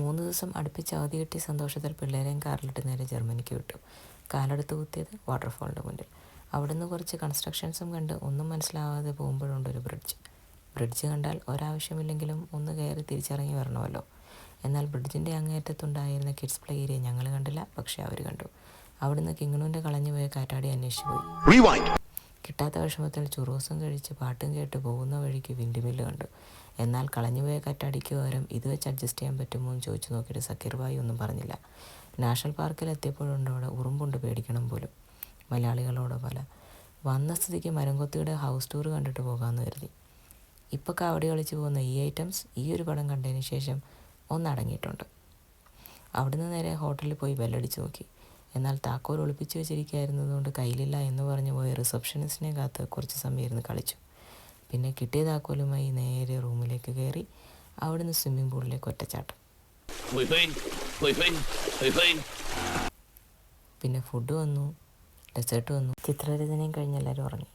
മൂന്ന് ദിവസം അടുപ്പിച്ച് അവധി കിട്ടിയ സന്തോഷത്തിൽ പിള്ളേരെയും കാറിലിട്ട് നേരെ ജർമ്മനിക്ക് വിട്ടു. കാലെടുത്ത് കുത്തിയത് വാട്ടർഫോളിന്റെ മുന്നിൽ. അവിടുന്ന് കുറച്ച് കൺസ്ട്രക്ഷൻസും കണ്ട് ഒന്നും മനസ്സിലാവാതെ പോകുമ്പോഴുണ്ട് ഒരു ബ്രിഡ്ജ് ബ്രിഡ്ജ് കണ്ടാൽ ഒരാവശ്യമില്ലെങ്കിലും ഒന്ന് കയറി തിരിച്ചിറങ്ങി വരണമല്ലോ. എന്നാൽ ബ്രിഡ്ജിന്റെ അങ്ങേയറ്റത്തുണ്ടായിരുന്ന കിഡ്സ് പ്ലേ ഏരിയ ഞങ്ങൾ കണ്ടില്ല പക്ഷേ അവർ കണ്ടു. അവിടുന്ന് കിങ്ങണൂന്റെ കളഞ്ഞുപോയ കാറ്റാടി അന്വേഷിച്ചു പോയി. കിട്ടാത്ത വിഷമത്തിൽ ചുറൂസും കഴിച്ച് പാട്ടും കേട്ട് പോകുന്ന വഴിക്ക് വിൻഡ്മില്ല് കണ്ടു. എന്നാൽ കളഞ്ഞുപോയ കറ്റടിക്ക് പകരം ഇത് വെച്ച് അഡ്ജസ്റ്റ് ചെയ്യാൻ പറ്റുമോ എന്ന് ചോദിച്ചു നോക്കിയിട്ട് സക്കീർ ഭായി ഒന്നും പറഞ്ഞില്ല. നാഷണൽ പാർക്കിൽ എത്തിയപ്പോഴുണ്ട് ഉറുമ്പുണ്ട് പേടിക്കണം പോലും. മലയാളികളോട് പോലെ. വന്ന സ്ഥിതിക്ക് മരംകൊത്തിയുടെ ഹൗസ് ടൂർ കണ്ടിട്ട് പോകാമെന്ന് കരുതി. ഇപ്പോൾ കാവടി കളിച്ച് പോകുന്ന ഈ ഐറ്റംസ് ഈ ഒരു പടം കണ്ടതിന് ശേഷം ഒന്നടങ്ങിയിട്ടുണ്ട് അവിടുന്ന് നേരെ ഹോട്ടലിൽ പോയി ബെല്ലടിച്ച് നോക്കി. എന്നാൽ താക്കോൽ ഒളിപ്പിച്ച് വെച്ചിരിക്കുകയായിരുന്നതുകൊണ്ട് കയ്യിലില്ല എന്ന് പറഞ്ഞു പോയി റിസപ്ഷനിസ്റ്റിനെ കാത്ത് കുറച്ച് സമയം ഇരുന്ന് കളിച്ചു. പിന്നെ കിട്ടിയ താക്കോലുമായി നേരെ റൂമിലേക്ക് കയറി അവിടുന്ന് സ്വിമ്മിംഗ് പൂളിലേക്ക് ഒറ്റച്ചാട്ടം. പിന്നെ ഫുഡ് വന്നു ഡെസേർട്ട് വന്നു. ചിത്രരചനയും കഴിഞ്ഞ് എല്ലാവരും ഉറങ്ങി.